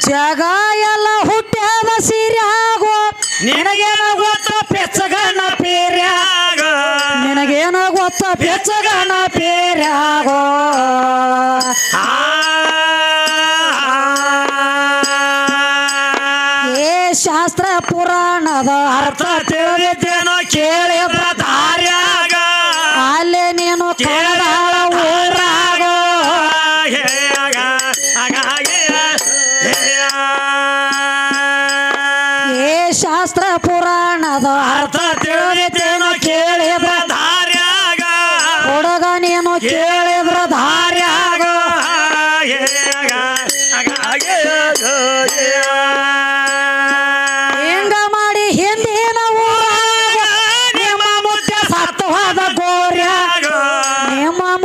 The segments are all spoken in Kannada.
ಜಗ ಎಲ್ಲ ಹುಟ್ಟ್ಯಾದ ಸೀರ್ಯಾಗೋ. ನಿನಗೇನ ಗೊತ್ತ ಪೆಚ್ಚಗನ ಪೇರ್ಯಾಗ? ನಿನಗೇನ ಗೊತ್ತ ಪೆಚ್ಚಗನ ಪೇರ್ಯಾಗೋ? ಏ ಶಾಸ್ತ್ರ ಪುರಾಣದ ಅರ್ಥ ತಿಳಿದೇನೋ ಕೇಳಿ ದಾರ್ಯಾಗ. ಅಲ್ಲೇ ನೀನು ಕನ್ನಡ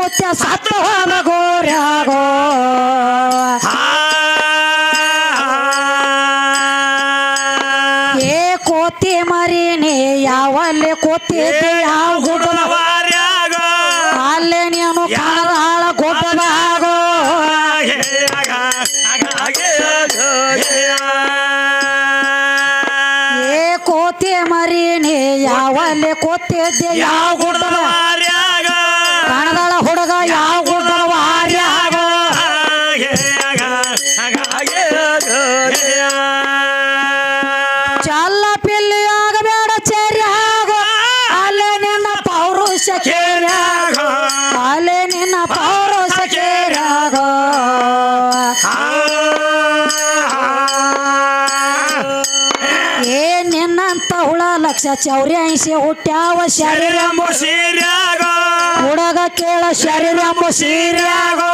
ಮುತ್ಯ ಸತ್ತು ಹೋದ ಗೋರ್ಯಾಗೋ. ಏ ಕೋತಿ ಮರಿನಿ ಯಾವಲ್ಲಿ ಕೂತಿದ್ದೆ ಯಾವ ಗುಡ್ಡದ ಅಲ್ಲೇ ನೀನು ಕಣದಾಳ ಗುಡ್ಡದಾಗೋ ಏ ಕೋತಿ ಮರಿನಿ ಯಾವಲ್ಲಿ ಕೂತಿದ್ದೆ ಯಾವ ಗುಡ್ಡದ ಹುಳ ಲಕ್ಷ ಚೌರ್ಯಾಯಿಸಿ ಹುಟ್ಟ್ಯಾವ ಶರೀರ ಹುಡುಗ ಕೇಳ ಶರೀರ ಸೀರ್ಯಾಗೋ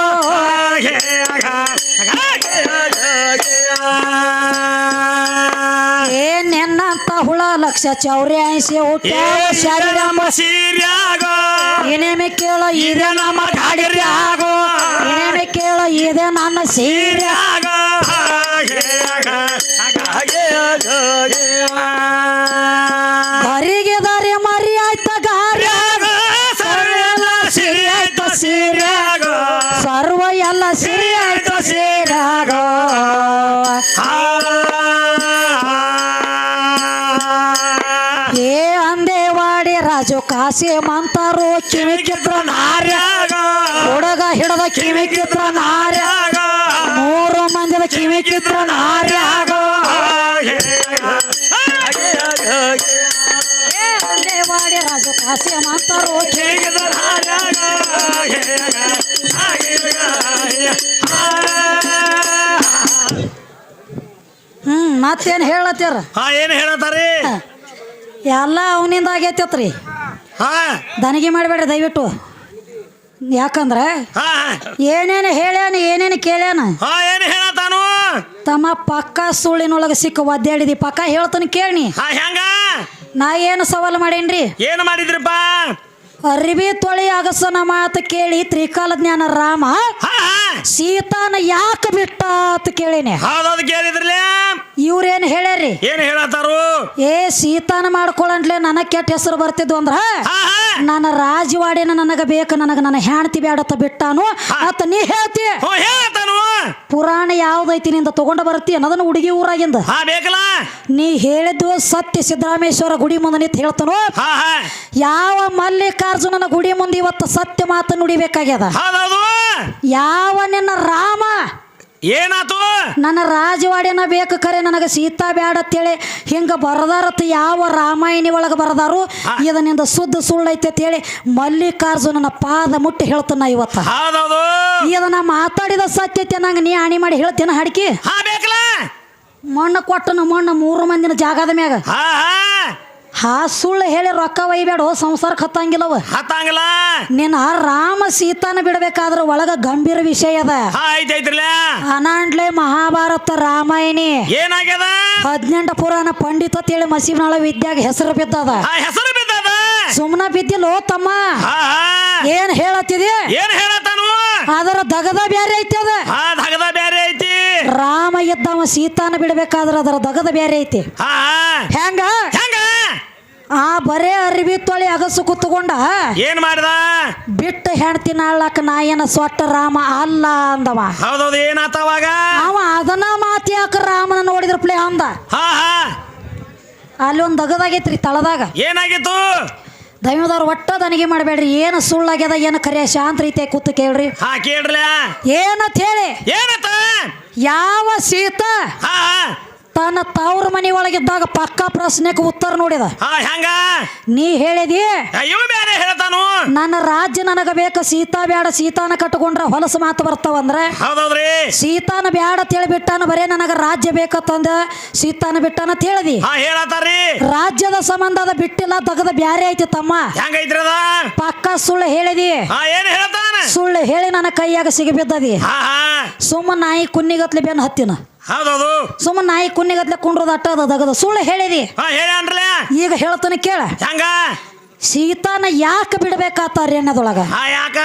ಏ ನಿನ್ನಂತ ಹುಳ ಲಕ್ಷ ಚೌರ್ಯಾಯಿಸಿ ಹುಟ್ಟ್ಯಾವ ಶರೀರ ಇನೇಮೆ ಕೇಳ ಇದೆ ನಮ್ಮ ಗಾಡಿರ್ಯಾಗೋ ಏ ಅಂದೇವಾಡಿ ರಾಜು ಕಾಸಿ ಮಂತಾರು ಕಿವಿಕಿದ್ರ ನಾರ್ಯ ಹುಡುಗ ಹಿಡದ ಕಿವಿಕಿದ್ರ ನಾರ್ಯ ಮೂರು ಮಂದಿದ ಕಿವಿಕಿದ್ರ ನಾರ್ಯಾಗೋ ಏ ಅಂದೇವಾಡಿ ರಾಜು ಕಾಸಿ ಮಂತಾರು ಹ್ಮ್ ಮತ್ತೇನ್ ಹೇಳತ್ತೀರ? ಹಾ ಏನು ಹೇಳತ್ತಾರಿ? ಎಲ್ಲ ಅವನಿಂದ ಆಗೈತತ್ರಿ. ಹಾ. ದನಿಗೆ ಮಾಡಬೇಡ್ರಿ ದಯವಿಟ್ಟು. ಯಾಕಂದ್ರೆ ಏನೇನು ಹೇಳ್ಯಾನ ಏನೇನು ಕೇಳ್ಯಾನ? ಹಾ ಏನು ಹೇಳತ್ತಾನು? ತಮ್ಮ ಪಕ್ಕ ಸುಳ್ಳಿನೊಳಗೆ ಸಿಕ್ಕ ಒದ್ದಾಡಿದಿ ಪಕ್ಕ ಹೇಳ್ತಾನೆ ಕೇಳಿ ಹಾ ಹೆಂಗ? ನಾ ಏನು ಸವಾಲು ಮಾಡೇನ್ರಿ? ಏನು ಮಾಡಿದ್ರಿಪ್ಪ? ಅರಿವಿ ತೊಳಿ ಅಗಸನ ಮಾತು ಕೇಳಿ ತ್ರಿಕಾಲ ಜ್ಞಾನ ರಾಮ. ಹಾ ಸೀತಾನ ಯಾಕೆ ಬಿಟ್ಟ ಅಂತ ಕೇಳಿನಿ. ಹೌದೌದು ಕೇಳಿದ್ರಲ್ಲ? ಇವ್ರೇನು ಹೇಳ್ಯಾರಿ ಏನು ಹೇಳತ್ತಾರು? ಏ ಸೀತಾನ ಮಾಡ್ಕೊಳ್ಳಂಟ್ಲೆ ನನ್ನ ಕೆಟ್ಟ ಹೆಸರು ಬರ್ತಿದ್ವು ಅಂದ್ರ ನನ್ನ ರಾಜವಾಡಿನ ನನಗೆ ಬೇಕು ನನಗೆ ನನ್ನ ಹೆಣ್ತಿ ಬೇಡತ್ತ ಬಿಟ್ಟಾನು. ಅತ್ತ ನೀ ಹೇಳ್ತಿ. ಪುರಾಣ ಯಾವ್ದೈತಿ ನಿಂದ ತಗೊಂಡ ಬರ್ತಿ ಅನ್ನೋದನ್ನ ಹುಡುಗಿ ಊರಾಗಿಂದ. ನೀ ಹೇಳಿದ್ದು ಸತ್ಯ ಸಿದ್ದರಾಮೇಶ್ವರ ಗುಡಿ ಮುಂದೆ ನಿಂತು ಹೇಳ್ತಾನು. ಯಾವ ಮಲ್ಲಿಕಾರ್ಜುನನ ಗುಡಿ ಮುಂದೆ ಇವತ್ತು ಸತ್ಯ ಮಾತು ನುಡಿಬೇಕಾಗ್ಯದ? ಯಾವ ನಿನ್ನ ರಾಮ? ಏನಾತು? ನನ್ನ ರಾಜವಾಡಿನ ಬೇಕು ಖರೆ ನನಗೆ ಸೀತಾ ಬ್ಯಾಡ ಅಂತೇಳಿ ಹಿಂಗ ಬರದಾರತ್ ಯಾವ ರಾಮಾಯಣಿ ಒಳಗೆ ಬರದಾರು? ಇದನಿಂದ ಸುಳ್ಳು ಸುಳ್ಳೈತೆ ಅಂತೇಳಿ ಮಲ್ಲಿಕಾರ್ಜುನನ ಪಾದ ಮುಟ್ಟಿ ಹೇಳ್ತಾನ ಇವತ್ತ. ಇದನ್ನ ಮಾತಾಡಿದ ಸತ್ಯತೆ ನಂಗೆ ನೀ ಹಣಿ ಮಾಡಿ ಹೇಳ್ತೇನೆ ಹಡ್ಕಿ? ಮಣ್ಣು ಕೊಟ್ಟನ ಮಣ್ಣು ಮೂರು ಮಂದಿನ ಜಾಗದ ಮ್ಯಾಗ. ಹಾ ಸುಳ್ಳು ಹೇಳಿ ರೊಕ್ಕ ಒಯ್ಬೇಡ ಸಂಸಾರಕ್ಕೆ ಹತ್ತಂಗಿಲ್ಲವ ಹತ್ತಂಗಿಲ್ಲ ನಿನ್ನ ರಾಮ ಸೀತಾನ ಬಿಡಬೇಕಾದ್ರ ಒಳಗ ಗಂಭೀರ ವಿಷಯ ಅದ. ಅನಾಂಡ್ಲೆ ಮಹಾಭಾರತ ರಾಮಾಯಣಿ. ಏನಾಗ್ಯದ? ಹದಿನೆಂಟು ಪುರಾಣ ಪಂಡಿತ ಹೇಳಿ ಮಸೀಬ್ನಾಳ ವಿದ್ಯಾಗ ಹೆಸರು ಬಿದ್ದದ. ಹೆಸರು ಬಿದ್ದದ? ಸುಮ್ನ ಬಿದ್ದಿಲ್ಲ ತಮ್ಮ. ಏನ್ ಹೇಳತ್ತಿದಿ? ಏನ್ ಹೇಳತ್ತಾನು? ಅದರ ದಗದ ಬ್ಯಾರೆ ಐತಿ ಅದ. ದಗದ ಬ್ಯಾರೆ ಐತಿ. ರಾಮ ಇದ್ದವ ಸೀತಾನ ಬಿಡಬೇಕಾದ್ರ ಅದರ ದಗದ ಬ್ಯಾರೆ ಐತಿ. ಹೆಂಗ? ಹೆಂಗ? ಆ ಬರೇ ಅರಿವಿ ತೊಳಿ ಅಗಸು ಕುತ್ಕೊಂಡ. ಏನ್ ಮಾಡಿದ? ಬಿಟ್ಟು ಹೆಣ್ತಿ ನಾಳಕ್ ನಾ ಏನ ಸೊಟ್ಟ ರಾಮ ಅಲ್ಲ ಅಂದವ. ಹೌದೌದು ಏನಾತವಾಗ ಅವ ಅದನ್ನ ಮಾತಿ ಹಾಕ ರಾಮನ ನೋಡಿದ್ರ ಪ್ಲೇ ಅಂದ. ಹಾ ಹಾ. ಅಲ್ಲಿ ಒಂದು ದಗದಾಗೈತ್ರಿ ತಳದಾಗ. ಏನಾಗಿತ್ತು? ದೈವದವ್ರು ಒಟ್ಟ ದನಿಗೆ ಮಾಡಬೇಡ್ರಿ ಏನು ಸುಳ್ಳಾಗ್ಯದ ಏನು ಕರೆ ಶಾಂತ ರೀತಿಯ ಕೂತು ಕೇಳ್ರಿ. ಹಾ ಏನಂತ ಹೇಳಿ? ಏನತ್ತ ಯಾವ ಸೀತ? ಹಾ. ತನ್ನ ತವ್ರ ಮನೆ ಒಳಗಿದ್ದಾಗ ಪಕ್ಕ ಪ್ರಶ್ನೆಗೆ ಉತ್ತರ ನೋಡಿದ. ಹಾ ಹೆಂಗ ನೀ ಹೇಳಿದಿ? ಬೇರೆ ಹೇಳ್ತಾನು. ನನ್ನ ರಾಜ್ಯ ನನಗ ಬೇಕ ಸೀತಾ ಬ್ಯಾಡ ಸೀತಾನ ಕಟ್ಕೊಂಡ್ರ ಹೊಲಸು ಮಾತು ಬರ್ತಾವಂದ್ರ? ಹೌದೌದ್ರಿ. ಸೀತಾನ ಬ್ಯಾಡ ಅಂತ ಬಿಟ್ಟಾನ ಬರೇ ನನಗ ರಾಜ್ಯ ಬೇಕತ್ತಂದ? ಸೀತಾನ ಬಿಟ್ಟಾನ ಅಂತ ಹೇಳಿದಿ ಹಾ ಹೇಳತ್ತಾರ್ರಿ. ರಾಜ್ಯದ ಸಂಬಂಧ ಅದ ಬಿಟ್ಟಿಲ್ಲ ತಗದ ಬ್ಯಾರೆ ಐತಿ ತಮ್ಮ. ಹೆಂಗೈತ್ರಿ ಅದ? ಪಕ್ಕ ಸುಳ್ಳು ಹೇಳಿದಿ? ಹಾ ಏನ್ ಹೇಳ್ತಾನ? ಸುಳ್ಳು ಹೇಳಿ ನನ್ನ ಕೈಯಾಗ ಸಿಗಬಿದ್ದದಿ? ಹಾ ಹಾ. ಸುಮ್ಮ ನಾಯಿ ಕುನ್ನಿಗತ್ಲಿ ಬೇನ್ ಹತ್ತಿನ. ಹೌದೌದು. ಸುಮ್ಮ ನಾಯಿ ಕುನ್ನಿಗತ್ಲೆ ಕುಂಡ್ರದ ಅಟ್ಟ ಅದ ದಗದ ಸುಳ್ಳು ಹೇಳಿದಿ. ಹಾ ಈಗ ಹೇಳ್ತಾನೆ ಕೇಳ. ಹೆಂಗ? ಸೀತಾನ ಯಾಕೆ ಬಿಡ್ಬೇಕಾತ ಅರಣ್ಯದೊಳಗ ಹಾ ಯಾಕ?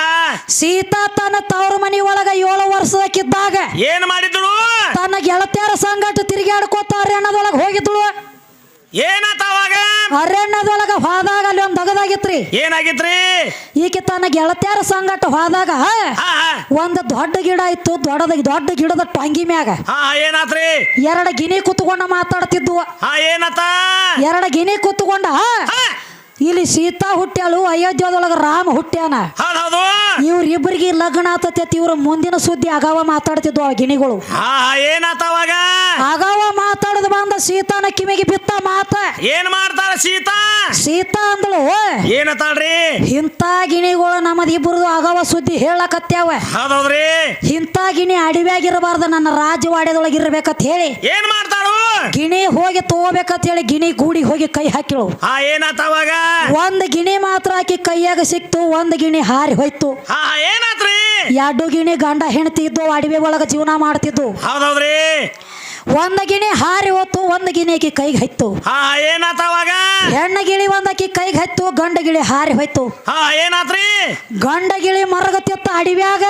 ಸೀತಾ ತನ್ನ ತವ್ರ ಮನಿ ಒಳಗ ಏಳು ವರ್ಷದಕ್ಕಿದ್ದಾಗ ಏನ್ ಮಾಡಿದ್ಳು? ತನ್ನ ಗೆಳತಿಯರ ಸಂಗಟ ತಿರುಗಾಡ್ಕೋತ ಅರಣ್ಯದೊಳಗ ಹೋಗಿದ್ಳು. ಏನಾತ ಅರಣ್ಯದೊಳಗ ಹೋದಾಗ ಅಲ್ಲಿ ಒಂದು ದಗದಾಗಿತ್ರಿ ಏನಾಗಿತ್ರಿ? ಈಕೆ ತನ್ನ ಗೆಳತಿಯರ ಸಂಗಟ ಹೋದಾಗ ಒಂದು ದೊಡ್ಡ ಗಿಡ ಇತ್ತು ದೊಡ್ಡದ ದೊಡ್ಡ ಗಿಡದ ಟೊಂಗಿ ಮ್ಯಾಗ. ಏನಾತ್ರಿ? ಎರಡು ಗಿನಿ ಕುತ್ಕೊಂಡ ಮಾತಾಡ್ತಿದ್ವು. ಏನತ್ತ? ಎರಡು ಗಿನಿ ಕುತ್ಕೊಂಡ ಇಲ್ಲಿ ಸೀತಾ ಹುಟ್ಟ್ಯಾಳು ಅಯೋಧ್ಯದೊಳಗ ರಾಮ ಹುಟ್ಟ್ಯಾನ. ಇವ್ರಿಬ್ರಿಗೆ ಲಗ್ನ ಆತತಿ ಇವ್ರ ಮುಂದಿನ ಸುದ್ದಿ ಅಗಾವ ಮಾತಾಡ್ತಿದ್ವು ಆ ಗಿಣಿಗಳು. ಹಾ ಹಾ ಏನಾತ ಅವಾಗ? ಅಗಾವ ಮಾತಾಡದ ಬಂದ ಸೀತಾನ ಕಿಮಿಗೆ ಬಿತ್ತ ಮಾತ. ಏನ್ ಮಾಡ್ತಾರ ಸೀತಾ? ಸೀತಾ ಅಂದಳು ತಾಳ್ರಿ ಇಂಥ ಗಿಣಿಗಳು ನಮ್ಮದ್ ಇಬ್ಬರದು ಆಗವ ಸುದ್ದಿ ಹೇಳಕತ್ಯಾವ ಹೌದೌದ್ರಿ? ಇಂಥ ಗಿಣಿ ಅಡಿವ್ಯಾಗಿರಬಾರ್ದು ನನ್ನ ರಾಜವಾಡ್ಯದೊಳಗೆ ಇರ್ಬೇಕಂತ ಹೇಳಿ. ಏನ್ ಮಾಡ್ತಾಳು? ಗಿಣಿ ಹೋಗಿ ತಗೋಬೇಕಂತ ಹೇಳಿ ಗಿಣಿ ಗೂಡಿ ಹೋಗಿ ಕೈ ಹಾಕಿಳು. ಹಾ ಒಂದ್ ಗಿಣಿ ಮಾತ್ರ ಆಕಿ ಕೈಯಾಗ ಸಿಕ್ತು ಒಂದ್ ಗಿಣಿ ಹಾರಿ ಹೋಯ್ತು. ಹಾ ಏನಾತ್ರಿ? ಎರಡು ಗಿಣಿ ಗಂಡ ಹೆಂಡತಿ ಇದ್ದು ಅಡವಿ ಒಳಗ ಜೀವನ ಮಾಡ್ತಿದ್ದು. ಹೌದೌದ್ರಿ? ಒಂದ್ ಗಿಣಿ ಹಾರಿ ಹೊತ್ತು ಒಂದ್ ಗಿಣಿ ಆಕಿ ಕೈಗೆ ಹತ್ತು. ಹಾ ಏನಾತ ಅವಾಗ? ಹೆಣ್ಣ ಗಿಳಿ ಒಂದಕ್ಕಿ ಕೈಗೆ ಹತ್ತು ಗಂಡ ಗಿಳಿ ಹಾರಿ ಹೋಯ್ತು. ಹಾ ಏನಾತ್ರಿ? ಗಂಡ ಗಿಳಿ ಮರಗತ್ತಿತ್ತ ಅಡಿವ್ಯಾಗ.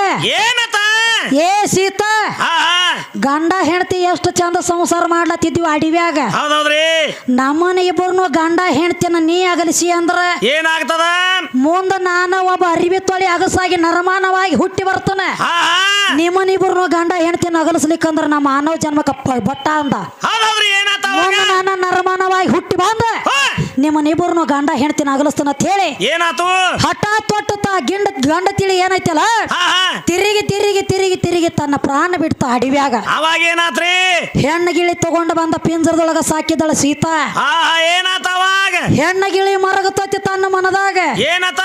ಏ ಸೀತಾ ಹಾ. ಗಂಡ ಹೆಂಡತಿ ಎಷ್ಟು ಚಂದ ಸಂಸಾರ ಮಾಡ್ಲತ್ತಿದ್ವಿ ಅಡಿವ್ಯಾಗ. ಹೌದೌದ್ರಿ. ನಮ್ಮನ ಇಬ್ಬರನು ಗಂಡ ಹೆಂಡತಿನ ನೀ ಅಗಲಿಸಿ ಅಂದ್ರ. ಏನಾಗ್ತದ? ಮುಂದ ನಾನ ಒಬ್ಬ ಅರಿವಿ ತೊಳಿ ಅಗಸಾಗಿ ನರಮಾನವಾಗಿ ಹುಟ್ಟಿ ಬರ್ತಾನೆ. ನಿಮ್ಮನಿಬ್ಬರನು ಗಂಡ ಹೆಂಡತಿನ ಅಗಲಿಸ್ಲಿಕ್ಕಂದ್ರ ನಮ್ಮ ಮಾನವ ಜನ್ಮಕ್ಕ ಬಟ್ಟ ಅಂದ. ಮುಂದ ನಾನ ನರಮಾನವಾಗಿ ಹುಟ್ಟಿ ಬಂದ. ಹಾ, ನಿಮ್ಮನಿಬ್ಬರನು ಗಂಡ ಹೆಂಡತಿನ ಅಗಲಿಸ್ತಾನ ಅಂತ ಹೇಳಿ. ಏನಾತು? ಹಠಾತ್ ತೊಟ್ಟು ತಾ ಗಿಂಡ ಗಂಡ ತಿಳಿ ಏನೈತಲ್ಲ? ಹಾ ಹಾ. ತಿರುಗಿ ತಿರುಗಿ ತಿರುಗಿ ತಿರುಗಿ ತನ್ನ ಪ್ರಾಣ ಬಿಡ್ತ ಅಡವ್ಯಾಗ. ಅವಾಗ ಏನಾತ್ರಿ? ಹೆಣ್ಣು ಗಿಳಿ ತಗೊಂಡು ಬಂದ ಪಿಂಜರದೊಳಗ ಸಾಕಿದಳ ಸೀತಾ. ಹಾ ಹಾ ಏನಾತ ಅವಾಗ? ಹೆಣ್ಣ ಗಿಳಿ ಮರಗತತಿ ತನ್ನ ಮನದಾಗ. ಏನಾತ?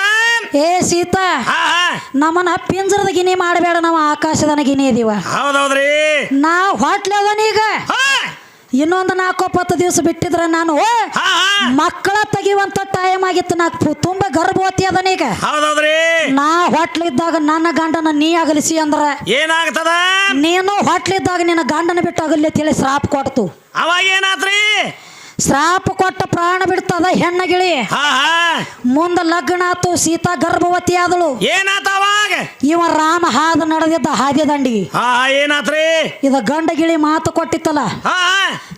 ಏ ಸೀತಾ ಹಾ ಹಾ. ನಮ್ಮನ್ನ ಪಿಂಜರದ ಗಿನಿ ಮಾಡಬೇಡ ನಾವು ಆಕಾಶದನ ಗಿನಿ ಇದೀವ. ಹೌದೌದ್ರಿ. ನಾ ಹೊಟ್ಲದನೀಗ. ಹಾ. ಇನ್ನೊಂದು ನಾಲ್ಕೊಪ್ಪತ್ತು ದಿವಸ ಬಿಟ್ಟಿದ್ರೆ ನಾನು ಮಕ್ಕಳ ತೆಗಿಯುವಂತ ಟೈಮ್ ಆಗಿತ್ತು ನಾ ಪು- ತುಂಬಾ ಗರ್ಭವತಿ ಅದನೀಗ ನಾ ನಾ ಹೊಟ್ಲಿದ್ದಾಗ ನನ್ನ ಗಂಡನ ನೀ ಅಗಲಿಸಿ ಅಂದ್ರೆ ಏನಾಗ್ತದ? ನೀನು ಹೊಟ್ಲಿದ್ದಾಗ ನಿನ್ನ ಗಂಡನ ಬಿಟ್ಟು ಅಗಲಿ ತಿಳಿ ಶ್ರಾಪ್ ಕೊಡ್ತು. ಅವಾಗ ಏನಾತ್ರಿ? ಶ್ರಾಪ ಕೊಟ್ಟ ಪ್ರಾಣ ಬಿಡ್ತದ ಹೆಣ್ಣಗಿಳಿ ಮುಂದ ಲಗ್ನ ಆತು ಸೀತಾ ಗರ್ಭವತಿ ಆದಳು. ಏನಾತವಾಗ ಇವ ರಾಮ ಹಾದ ನಡೆದಿದ್ದ ಹಾದಿ ದಂಡಿ ಏನಾತ್ರಿ? ಇದ ಗಂಡ ಗಿಳಿ ಮಾತು ಕೊಟ್ಟಿತ್ತಲ್ಲ.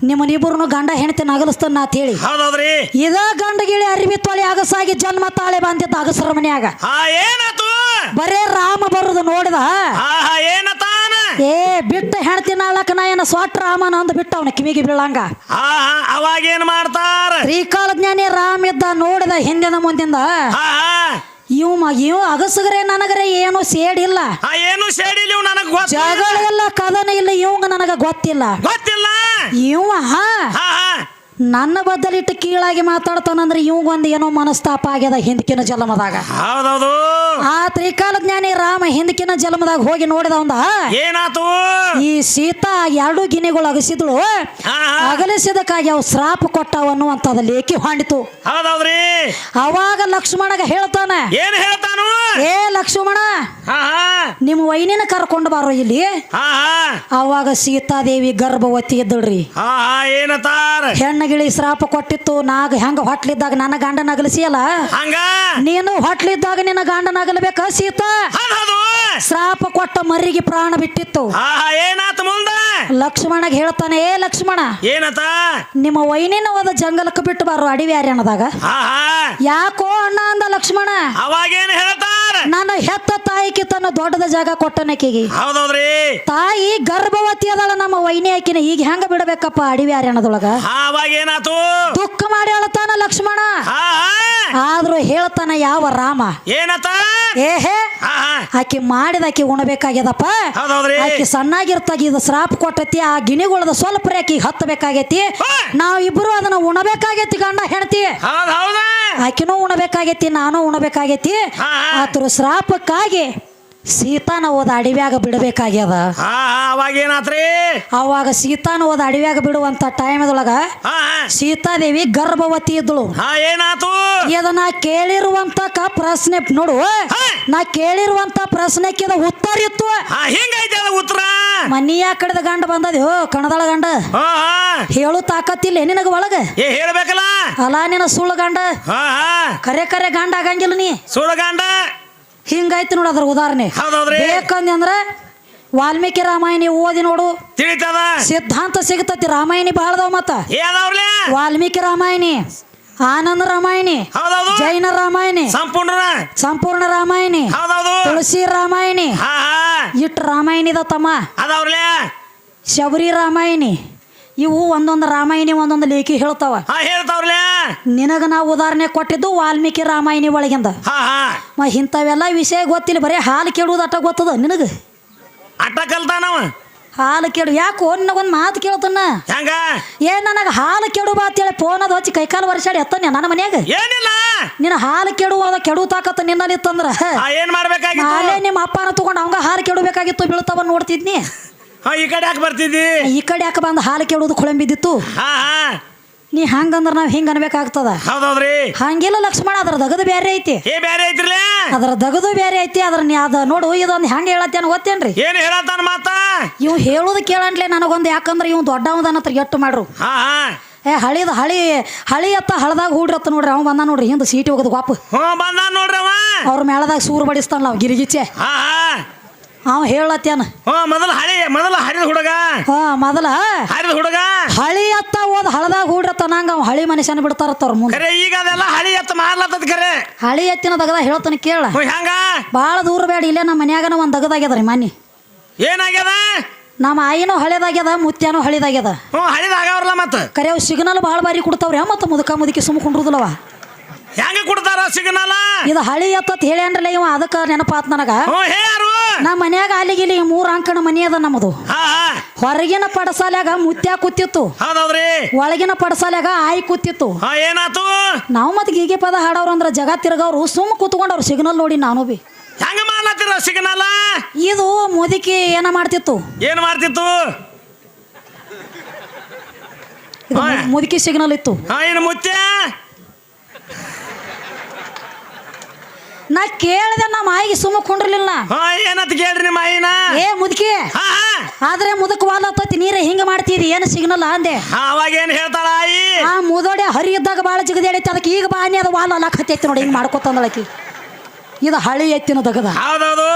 ನಿಮ್ಮನಿಬ್ಬರನ್ನು ಗಂಡ ಹೆಣತಿ ನಗಲಿಸ್ತಾನ ಅಂತ ಹೇಳಿ. ಹೌದೌದ್ರಿ? ಇದ ಗಂಡ ಗಿಳಿ ಅರಿವಿ ತೊಳಿ ಅಗಸಾಗಿ ಜನ್ಮ ತಾಳೆ ಬಂದಿದ್ದ ಅಗಸರ ಮನ್ಯಾಗ. ಏನಾತು? ಬರೇ ರಾಮ ಬರುದು ನೋಡಿದ. ಏ ಬಿಟ್ಟು ಹೆಣತಿ ನಾಳಕ ಸ್ವಾಟ್ ರಾಮನ ಅಂದ್ ಬಿಟ್ಟ ಅವನ ಕಿವಿಗೆ ಬೀಳಂಗ. ಅವಾಗ ಏನ್ ಮಾಡ್ತಾರ? ಶ್ರೀಕಾಲ ಜ್ಞಾನಿ ರಾಮ ಇದ್ದ ನೋಡಿದ ಹಿಂದಿನ ಮುಂದಿಂದ ಇವ್ ಇವ್ ಅಗಸಗರೆ ನನಗರೆ ಏನು ಸೇಡಿಲ್ಲ. ಏನು ಸೇಡಿಲ್ಲ ಇವ್ ನನಗ ಜಗಳ ಇಲ್ಲ ಕದನ ಇಲ್ಲ ಇವಂಗ ನನಗ ಗೊತ್ತಿಲ್ಲ. ಗೊತ್ತಿಲ್ಲ? ಇವ ನನ್ನ ಬದಲಿಟ್ಟು ಕೀಳಾಗಿ ಮಾತಾಡ್ತಾನಂದ್ರೆ ಇವಂಗ ಒಂದು ಏನೋ ಮನಸ್ತಾಪ ಆಗ್ಯದ ಹಿಂದಕಿನ ಜನ್ಮದಾಗ. ಹೌದೌದು. ಆ ತ್ರಿಕಾಲ ಜ್ಞಾನಿ ರಾಮ ಹಿಂದಕಿನ ಜನ್ಮದಾಗ ಹೋಗಿ ನೋಡಿದ ಒಂದ ಏನಾತು? ಈ ಸೀತಾ ಎರಡು ಗಿನಿಗಳು ಅಗಸಿದ್ಳು. ಅಗಲಿಸಿದಕ್ಕಾಗಿ ಅವು ಶ್ರಾಪ ಕೊಟ್ಟಾವ ಅನ್ನುವಂಥದ್ದು ಲೇಖಿ ಹೊಂಡಿತು. ಹೌದೌದ್ರಿ. ಅವಾಗ ಲಕ್ಷ್ಮಣಗ ಹೇಳ್ತಾನ ಏನ್ ಹೇಳ್ತಾನು? ಏ ಲಕ್ಷ್ಮಣ ನಿಮ್ಮ ವೈನಿನ ಕರ್ಕೊಂಡು ಬಾರೋ ಇಲ್ಲಿ. ಅವಾಗ ಸೀತಾದೇವಿ ಗರ್ಭವತಿ ಇದ್ದಳ್ರಿ. ಹೆಣ್ಣ ಹಾ ಹೆಣ್ಣಗಿಳಿ ಶ್ರಾಪ ಕೊಟ್ಟಿತ್ತು ನಾಗ ಹೆಂಗ ಹೊಟ್ಲಿದ್ದಾಗ ನನ್ನ ಗಂಡನ ನಗಲಿಸಿಯಲ್ಲ? ಹಂಗ? ನೀನು ಹೊಟ್ಲಿದ್ದಾಗ ನಿನ್ನ ಗಂಡನ ಅಗಲಬೇಕ ಸೀತಾ? ಶ್ರಾಪ ಕೊಟ್ಟ ಮರಿಗೆ ಪ್ರಾಣ ಬಿಟ್ಟಿತ್ತು. ಆಹಾ ಏನಾತ ಮುಂದ? ಲಕ್ಷ್ಮಣಗ್ ಹೇಳ್ತಾನೆ ಏ ಲಕ್ಷ್ಮಣ ಏನತ? ನಿಮ್ಮ ವೈನಿನ ಹೋದ ಜಂಗಲಕ್ಕೆ ಬಿಟ್ಟು ಬಾರು ಅಡಿವಿ ಅನ್ನೋದಾಗ. ಯಾಕೋ ಅಣ್ಣ ಅಂದ ಲಕ್ಷ್ಮಣ. ಅವಾಗೇನು ಹೇಳ್ತಾರ? ನನ್ನ ಹೆತ್ತ ತಾಯಿಗೆ ತನ್ನ ದೊಡ್ಡದ ಜಾಗ ಕೊಟ್ಟನಕಿಗೆ ಹೌದೌದ್ರಿ. ತಾಯಿ ಗರ್ಭವತಿ ಅದಳ ನಮ್ಮ ವೈನಿ ಆಕಿನ ಈಗ ಹೆಂಗ ಬಿಡಬೇಕಪ್ಪ ಅಡಿವಿ ಅನ್ನೋದೊಳಗ? ಅನ್ನದೊಳಗ ಅವಾಗೇನಾತು ದುಃಖ ಮಾಡಿ ಹೇಳ್ತಾನ ಲಕ್ಷ್ಮಣ. ಆದ್ರೂ ಹೇಳ್ತಾನ ಯಾವ ರಾಮ? ಏನತ? ಏಹೇ ಆಕಿ ಮಾಡಿದ ಆಕಿ ಉಣಬೇಕಾಗ್ಯದಪ್ಪ. ಆಕಿ ಸಣ್ಣಾಗಿರ್ತಾಗ ಇದು ಶ್ರಾಪ್ ಕೊಟ್ಟತಿ ಆ ಗಿಣಿಗಳದ ಸ್ವಲ್ಪ ರೇಖಿ ಹತ್ತಬೇಕಾಗೈತಿ. ನಾವಿಬ್ರು ಇಬ್ರು ಅದನ್ನ ಉಣಬೇಕಾಗೈತಿ ಗಂಡ ಹೆಣ್ತಿ ಆಕಿನೂ ಉಣಬೇಕಾಗೈತಿ ನಾನು ಉಣಬೇಕಾಗೈತಿ. ಆತರ ಶ್ರಾಪಕ್ಕಾಗಿ ಸೀತಾನ ಹೋದ ಅಡಿವ್ಯಾಗ ಬಿಡಬೇಕಾಗ್ಯದ. ಹಾ ಹಾ ಅವಾಗೇನಾತ್ರಿ ಅವಾಗ ಸೀತಾನ ಹೋದ ಅಡಿವ್ಯಾಗ ಬಿಡುವಂತ ಟೈಮದೊಳಗ ಸೀತಾದೇವಿ ಗರ್ಭವತಿ ಇದ್ಳು. ಹಾ ಏನಾತು? ಇದನ್ನ ಕೇಳಿರುವಂತ ಕ ಪ್ರಶ್ನೆ ನೋಡು. ನಾ ಕೇಳಿರುವಂತ ಪ್ರಶ್ನೆಕ್ಕಿದ ಉತ್ತರ ಇತ್ತು. ಹಾ ಹಿಂಗೈತೆ ಅದ ಉತ್ತರ. ಮನಿಯ ಕಡೆದ ಗಂಡ ಬಂದದ ಕಣದಳ ಗಂಡ. ಹಾ ಹಾ. ಹೇಳು ತಾಕತ್ತಿಲ್ಲ ನಿನಗ ಒಳಗ? ಏ ಹೇಳ್ಬೇಕಲ್ಲ? ಅಲಾ ನಿನ್ನ ಸುಳ್ಳು ಗಂಡ. ಹಾ ಹಾ. ಕರೆ ಕರೆ ಗಂಡ ಆಗಂಗಿಲ್ಲ ನೀ. ಸುಡಗಂಡ ಹಿಂಗಾಯ್ತು ನೋಡು ಅದ್ರ ಉದಾಹರಣೆ. ಹೌದೌದ್ರಿ? ಬೇಕಂದ್ರ ವಾಲ್ಮೀಕಿ ರಾಮಾಯಣಿ ಓದಿ ನೋಡು. ತಿಳಿತದ? ಸಿದ್ಧಾಂತ ಸಿಗತತಿ ರಾಮಾಯಣಿ ಬಾಳದವ ಮತ್ತ. ಏನಾವ್ರಲೆ ವಾಲ್ಮೀಕಿ ರಾಮಾಯಣಿ ಆನಂದ ರಾಮಾಯಣಿ ಹೌದೌದು. ಜೈನ ರಾಮಾಯಣಿ ಸಂಪೂರ್ಣ ಸಂಪೂರ್ಣ ರಾಮಾಯಣಿ ಹೌದೌದು. ತುಳಸಿ ರಾಮಾಯಣಿ ಇಟ್ಟು ರಾಮಾಯಣಿದ ತಮ್ಮ. ಅದಾವ್ರಲೆ ಶಬರಿ ರಾಮಾಯಣಿ ಇವು ಒಂದೊಂದು ರಾಮಾಯಣಿ ಒಂದೊಂದು ಲೇಖಿ ಹೇಳ್ತಾವ. ಹಾ ಹೇಳ್ತಾವ್ರಲೆ ನಿನಗ ನಾವು ಉದಾಹರಣೆ ಕೊಟ್ಟಿದ್ದು ವಾಲ್ಮೀಕಿ ರಾಮಾಯಣಿ ಒಳಗಿಂದ. ಹಾ ಹಾ. ಮ ಇಂಥವೆಲ್ಲ ವಿಷಯ ಗೊತ್ತಿಲ್ಲ ಬರೀ ಹಾಲು ಕೇಳುವುದು ಅಟ ಗೊತ್ತದ ನಿನಗ? ಅಟ ಕಲ್ತಾನವ ಹಾಲು ಕೇಳು ಯಾಕೋ ನಿನಗೊಂದು ಮಾತು ಕೇಳ್ತಾನ? ಹೆಂಗ? ಏ ನನಗೆ ಹಾಲು ಕೆಡು ಬಾ ಅಂತೇಳಿ ಫೋನ್ ಅದು ಹಚ್ಚಿ ಕೈಕಾಲು ವರ್ಷಾಡಿ ಎತ್ತಾನೆ ನನ್ನ ಮನ್ಯಾಗ? ಏನಿಲ್ಲ. ನಿನ್ನ ಹಾಲು ಕೆಡು ಅದ ಕೆಡು ತಾಕತ್ತ ನಿನ್ನಲ್ಲಿತ್ತಂದ್ರ ಹಾ ಏನ್ ಮಾಡ್ಬೇಕಾಗಿತ್ತು? ನಾಳೆ ನಿಮ್ಮ ಅಪ್ಪನ ತಗೊಂಡು ಅವಂಗ ಹಾಲು ಕೆಡಬೇಕಾಗಿತ್ತು ಬೀಳ್ತಾವ ನೋಡ್ತಿದ್ನಿ. ಹಾ ಈ ಕಡೆ ಯಾಕೆ ಬರ್ತಿದ್ದಿ? ಈ ಕಡೆ ಯಾಕೆ ಬಂದು ಹಾಲು ಕೇಳೋದು ಕೊಳಂಬಿದ್ದಿತ್ತು? ಹಾ ಹಾ. ನೀ ಹಂಗಂದ್ರ ನಾವು ಹಿಂಗ ಅನ್ಬೇಕಾಗ್ತದ? ಹೌದೌದ್ರಿ. ಹಂಗಿಲ್ಲ ಲಕ್ಷ್ಮಣ ಅದ್ರ ದಗದು ಬೇರೆ ಐತಿ. ಏ ಬೇರೆ ಐತ್ರಿಲೆ? ಅದ್ರ ದಗದು ಬೇರೆ ಐತಿ ಅದ್ರ ನೀ ಅದ ನೋಡು ಇದೊಂದು ಹೆಂಗೆ ಹೇಳತ್ತೇನು ಗೊತ್ತೇನ್ರಿ? ಏನ್ ಹೇಳತ್ತಾನ ಮಾತ? ಇವ್ ಹೇಳುದು ಕೇಳಂಟ್ಲೆ ನನಗೊಂದು ಯಾಕಂದ್ರೆ ಇವ್ ದೊಡ್ಡವದನ್ನ ಹತ್ರ ಎಟ್ಟು ಮಾಡ್ರು. ಹಾ ಹಾ. ಏ ಹಳಿದ ಹಳಿ ಹಳಿ ಅತ್ತ ಹಳದಾಗ ಹೂಡ್ರತ್ತ ನೋಡ್ರಿ ಅವ ಬಂದ ನೋಡ್ರಿ ಹಿಂದ ಸೀಟಿ ಹೋಗದ್ ವಾಪ. ಹ್ಞೂ ಬಂದ ನೋಡ್ರಿ ಅವ. ಅವ್ರ ಮೇಳದಾಗ ಸೂರು ಬಡಿಸ್ತಾನಲ್ಲ ಅವ್ ಗಿರಿಗಿಚ್ಚೆ. ಹಾ ಹಾ. ಅವ ಹೇಳತ್ತೇನ ಹಾ ಮೊದಲು ಹಳಿ ಮೊದಲ ಹರಿದ ಹುಡುಗ. ಹಾ ಮೊದಲ ಹರಿದ ಹುಡುಗ. ಹಳಿ ಅತ್ತ ಹೋದ್ ಹಳದಾಗ ಹೂಡ್ರತ್ತ ನಂಗ ಅವ್ ಹಳಿ ಮನುಷ್ಯನ ಬಿಡ್ತಾರತ್ತ ಅವ್ರ ಮುಂದೆ. ಖರೆ ಈಗ ಅದೆಲ್ಲ ಹಳಿ ಎತ್ತ ಮಾರ್ಲತ್ತದ ಕರೆ. ಹಳಿ ಎತ್ತಿನ ದಗದ ಹೇಳ್ತಾನೆ ಕೇಳ. ಹ್ಞೂ ಹೆಂಗ ಭಾಳ ದೂರ ಬೇಡ ಇಲ್ಲೇ ನಮ್ಮ ಮನ್ಯಾಗನ ಒಂದ್ ದಗದಾಗ್ಯದ ರೀ ಮನಿ ಏನಾಗ್ಯದ? ನಮ್ಮ ಆಯಿನೂ ಹಳೇದಾಗ್ಯದ ಮುತ್ಯಾನೂ ಹಳಿದಾಗ್ಯದ. ಹ್ಞೂ ಹಳಿದ ಆಗವ್ರಲ್ಲ ಮತ್ತ. ಕರೆ ಅವ್ ಸಿಗ್ನಲ್ ಭಾಳ ಬಾರಿ ಕೊಡ್ತಾವ್ರಿ ಮತ್ತ ಮುದುಕ ಮುದುಕಿ ಸುಮ್ ಕುಂಡ್ರದಲ್ಲವ ಹೆಂಗ ಕೊಡ್ತಾರ ಸಿಗ್ನಲ್ಲ ಇದು ಹಳಿ ಎತ್ತತ್ ಹೇಳ್ಯಾನ್ರಲ್ಲ ಇವ ಅದಕ್ಕೆ ನೆನಪಾತ್ ನನಗ. ಹ್ಞೂ ಹೇರು ನಮ್ಮ ಮನ್ಯಾಗ ಅಲ್ಲಿಗೆ ಮೂರು ಅಂಕಣ ಮನೆ ಅದ ಹಾ ಹೊರಗಿನ ಪಡಸಾಲ್ಯಾಗ ಮುತ್ಯ ಕೂತಿತ್ತು. ಒಳಗಿನ ಪಡಸಾಲ್ಯಾಗ ಆಯಿ ಕೂತಿತ್ತು. ಏನಾತು? ನಾವು ಮತ್ತೆ ಗೀಗೆ ಪದ ಹಾಡೋರು ಅಂದ್ರ ಜಗ ತಿರ್ಗವ್ರು ಸುಮ್ ಕೂತ್ಕೊಂಡವ್ರು ಸಿಗ್ನಲ್ ನೋಡಿ ನಾನು ಬಿ. ಹೆಂಗ ಮಾಡ್ಲತ್ತಿರ ಸಿಗ್ನಲ್? ಇದು ಮುದುಕಿ ಏನ ಮಾಡ್ತಿತ್ತು? ಏನ್ ಮಾಡ್ತಿತ್ತು? ಮುದುಕಿ ಸಿಗ್ನಲ್ ಇತ್ತು. ಮುತ್ಯ ನಾ ಕೇಳಿದೆ ನಮ್ಮ ಆಯಿಗೆ ಸುಮ್ಮ ಕುಂಡ್ರಲಿಲ್ಲ. ಹಾ ಏನಂತ ಕೇಳ್ರಿ ನಿಮ್ಮ ಆಯಿನ ಏ ಮುದುಕಿ. ಹಾ ಹಾ. ಆದ್ರೆ ಮುದಕ್ ವಾಲತ್ತತಿ ನೀರ ಹಿಂಗ ಮಾಡ್ತೀರಿ ಏನು ಸಿಗ್ನಲ್ ಅಂದೆ? ಹಾ ಅವಾಗ ಏನ್ ಹೇಳ್ತಾಳ ಆಯಿ? ಆ ಮುದೋಡೆ ಹರಿ ಇದ್ದಾಗ ಭಾಳ ಜಿಗದೇಡೈತಿ ಅದಕ್ಕೆ ಈಗ ಬಾನಿ ಅದ ವಾಲ ಲಕ್ಕತ್ತೈತಿ ನೋಡಿ ಹಿಂಗೆ ಮಾಡ್ಕೊತಂದಳಕಿ ಇದು ಹಳಿ ಎತ್ತಿನ ದಗದ. ಹೌದೌದು.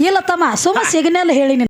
ಇಲ್ಲ ತಮ್ಮ ಸುಮ್ಮ ಸಿಗ್ನಲ್ ಹೇಳಿ ನೀನು